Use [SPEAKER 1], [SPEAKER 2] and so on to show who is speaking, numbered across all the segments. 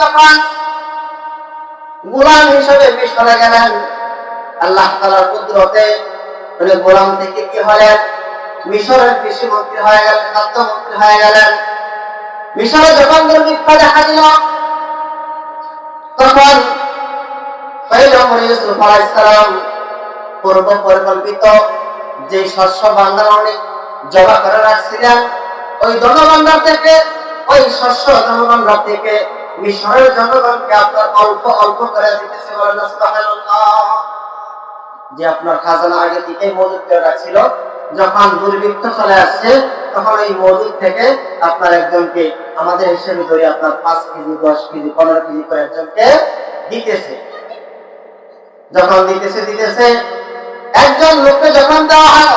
[SPEAKER 1] যখন গোলাম হিসেবে মিশরে গেলেন, আল্লাহ তাআলার কুদরতে গোলাম থেকে কি হলেন? মিশরের কৃষি মন্ত্রী হয়ে গেলেন হয়ে গেলেন। মিশরে যখন দুর্ভিক্ষ দেখা দিল, তখন ইউসুফ আলাইহিস সালাম পূর্ব পরিকল্পিত যে শস্য উনি জমা করে রাখছিলেন, ওই জনভান্ডার থেকে, ওই শস্য জনভান্ডার থেকে মিশরের জনগণকে আপনার অল্প অল্প করে দিতেছে যে আপনার খাজানা আগে থেকেই মজুদ করে রাখছিল, যখন দুর্ভিক্ষ চলে আসছে, তখন এই মজুদ থেকে আপনার একজনকে আমাদের হিসেবে ধরে আপনার পাঁচ কেজি, দশ কেজি, পনেরো কেজি করে একজনকে দিতেছে। যখন দিতেছে দিতেছে, একজন লোককে যখন দেওয়া হয়,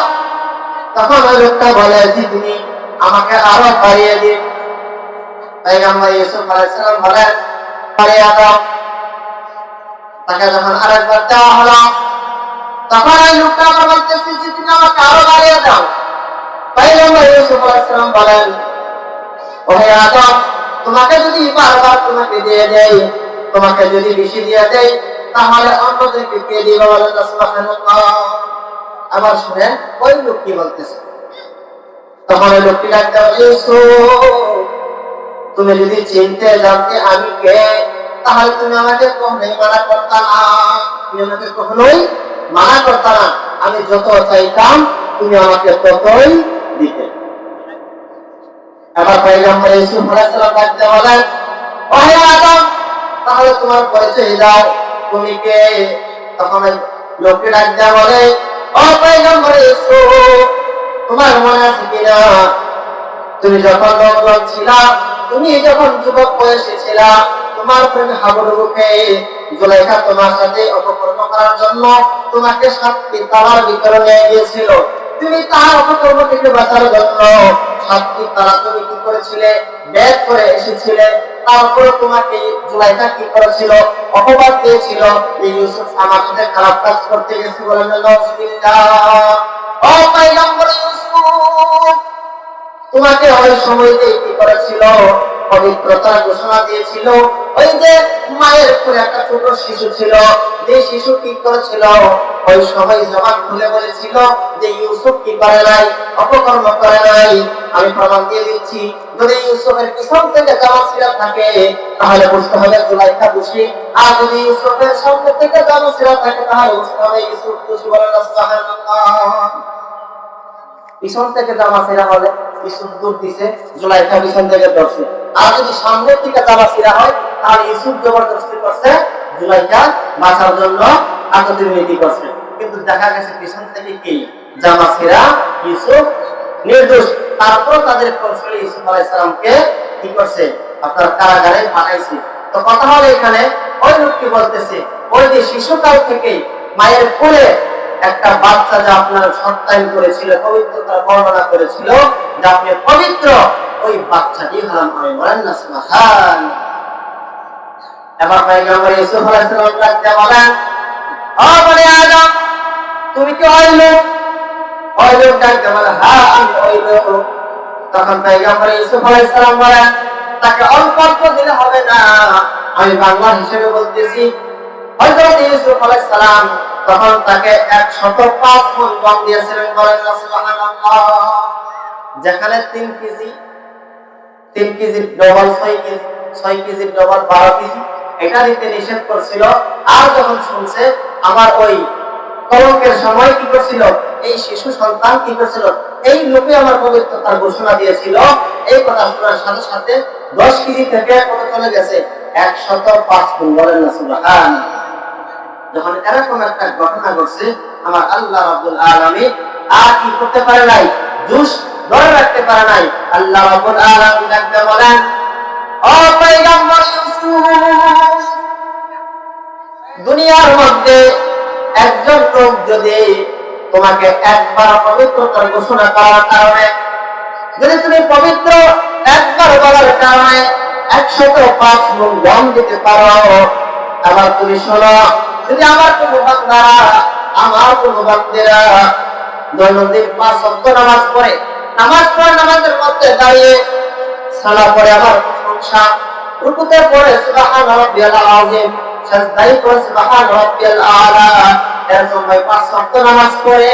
[SPEAKER 1] তখন ওই লোকটা বলে যে তুমি আমাকে আরও বাড়িয়ে দিন। ইউসুফ বলেন তাকে যখন আরেকবার দেওয়া হলো তখন ওই লোকটা যে তুমি আমাকে আরও দাও। ইউসুফ বলেন ওহে আদম তোমাকে যদি বারবার তোমাকে দিয়ে দেই তোমাকে যদি বেশি দিয়ে দেই তাহলে অন্যদেরকে কে দিবে আবার শুনেন ওই লোক কি বলতেছে? তখন ওই লোকটি ডাকতে বলে, ইউসুফ তুমি যদি চিনতে জানতে আমি কে, তাহলে তুমি আমাকে কখনোই মানা করতা না। তুমি আমাকে কখনোই মানা করতা না। আমি যত চাইতাম, তুমি আমাকে ততই দিতে। আবার ডাকতে বলেন, ওহে আদম, তাহলে তোমার পরিচয় দাও। তুমি কে? তখন ডাকতে বলে, ও পয়গম্বর ইউসুফ, তোমার মনে আছে কিনা? তুমি যখন নবজাত ছিলা, তুমি যখন যুবক বয়সে ছিলা, তোমার প্রেমে হাবুডুবুকে জুলাইখা তোমার সাথে অপকর্ম করার জন্য তোমাকে সাতটি তালার ভিতরে নিয়ে গিয়েছিল। তুমি তার অপকর্ম থেকে বাঁচার জন্য সাতটি তালা তুমি কি করেছিলে? ব্যাগ করে এসেছিলে। তারপরে তোমাকে জুলাইখা কি করেছিল? অপবাদ দিয়েছিল যে ইউসুফ আমার সাথে খারাপ কাজ করতে গেছে বলে পয়গম্বর ইউসুফ তোমাকে ওই সময়তে কি করেছিল? পবিত্রতার ঘোষণা দিয়েছিল। ওই যে মায়ের কোলে একটা ছোট শিশু ছিল, যে শিশু কি করেছিল? ওই সময় জবান খুলে বলেছিল যে ইউসুফ কি করে নাই, অপকর্ম করে নাই। আমি প্রমাণ দিয়ে দিচ্ছি, যদি ইউসুফের পিছন থেকে জামা ছিঁড়া থাকে, তাহলে বুঝতে হবে জুলাইখা দোষী আর যদি ইউসুফের সামনে থেকে জামা ছিঁড়া থাকে, তাহলে বুঝতে হবে ইউসুফ দোষী বলে না পিছন থেকে জামা ছেঁড়া হলে নির্দোষ। তারপর তাদের কৌশলী ইসুফ কি করছে? আপনার কারাগারে পাঠাইছে। তো কথা হলো এখানে, ওই লোকটি বলতেছে, ওই যে শিশুকাল থেকে মায়ের কোলে একটা বাচ্চা যা আপনার সত্যায়ন করেছিল, পবিত্রতার বর্ণনা করেছিল, যে আপনি পবিত্র, ওই বাচ্চাটি হলাম আমি বলেন না, সুবহান। এবার ইউসুফ বলেন, ও বলে তুমি কি লোক? লোক ডাকতে বলে হ্যাঁ আমি ওই লোক। তখন পয়গম্বর ইউসুফ বলেন, তাকে অল্প অল্প দিলে হবে না। আমি বাংলা হিসেবে বলতেছি, হযরত ইউসুফ আলাইহিস সালাম তখন তাকে এক শত পাঁচ মন গম দিয়েছিলেন বলেন যেখানে তিন কেজি, তিন কেজির ডবল ছয় কেজি, ছয় কেজির ডবল বারো কেজি, এটা দিতে নিষেধ করছিল। আর যখন শুনছে, আমার ওই কলঙ্কের সময় কি করছিল, এই শিশু সন্তান কি করছিল, এই লোকে আমার পবিত্রতার ঘোষণা দিয়েছিল। এই কথা শোনার সাথে সাথে দশ কেজি থেকে কত চলে গেছে? একশত পাঁচ গুণ বলেন না সুবহান যখন এরকম একটা ঘটনা ঘটছে, আমার আল্লাহ রাব্বুল আলামিন আর কি করতে পারে নাই? জুস ধরে রাখতে পারে নাই। আল্লাহ রাব্বুল আলামিন ডাকতে বলেন দুনিয়ার মধ্যে একজন লোক যদি তোমাকে একবার পবিত্রতার ঘোষণা করার কারণে, যদি তুমি পবিত্র একবার বলার কারণে পাঁচ গুণ দিতে পারো, আবার তুমি শোনো যদি আমার কোনো বান্দারা আমার কোনো বান্দেরা দৈনন্দিন পাঁচ সপ্ত নামাজ পড়ে নামাজ পড়ে নামাজের মধ্যে দাঁড়িয়ে সালা পড়ে আমার প্রশংসা। রুকুতে পড়ে সুবাহান রব্বিয়াল আযীম। সাজদাই করে সুবাহান রব্বিয়াল আলা। এর সময় পাঁচ ওয়াক্ত নামাজ পড়ে।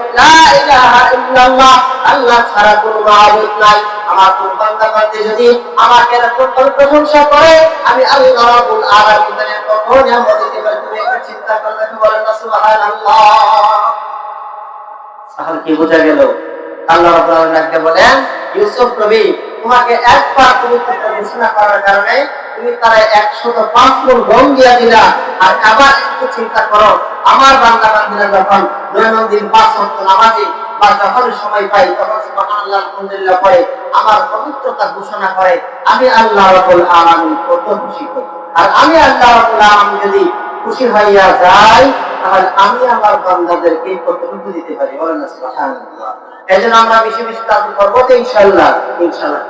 [SPEAKER 1] আল্লাহ বলেন কি বোঝা গেল? আল্লাহ বলেন, ইউসুফ নবী, তোমাকে একবার পবিত্রতা ঘোষণা করার কারণে তুমি তারা একশত পাঁচ গুণ গম দিয়া দিলা। আর আবার একটু চিন্তা করো, আমার বান্দা বান্দিরা যখন দৈনন্দিন পাঁচ অক্ট নামাজে বা যখন সময় পাই, তখন সুবহানাল্লাহ, আলহামদুলিল্লাহ পড়ে, আমার পবিত্রতা ঘোষণা করে, আমি আল্লাহ রাব্বুল আলামিন কত খুশি করি। আর আমি আল্লাহ রাব্বুল আলামিন যদি খুশি হইয়া যাই, তাহলে আমি আমার বান্দাদেরকে কতটুকু দিতে পারি। বলেন সুবহানাল্লাহ। এই জন্য আমরা বেশি বেশি তাদের করব তো ইনশাল্লাহ ইনশাল্লাহ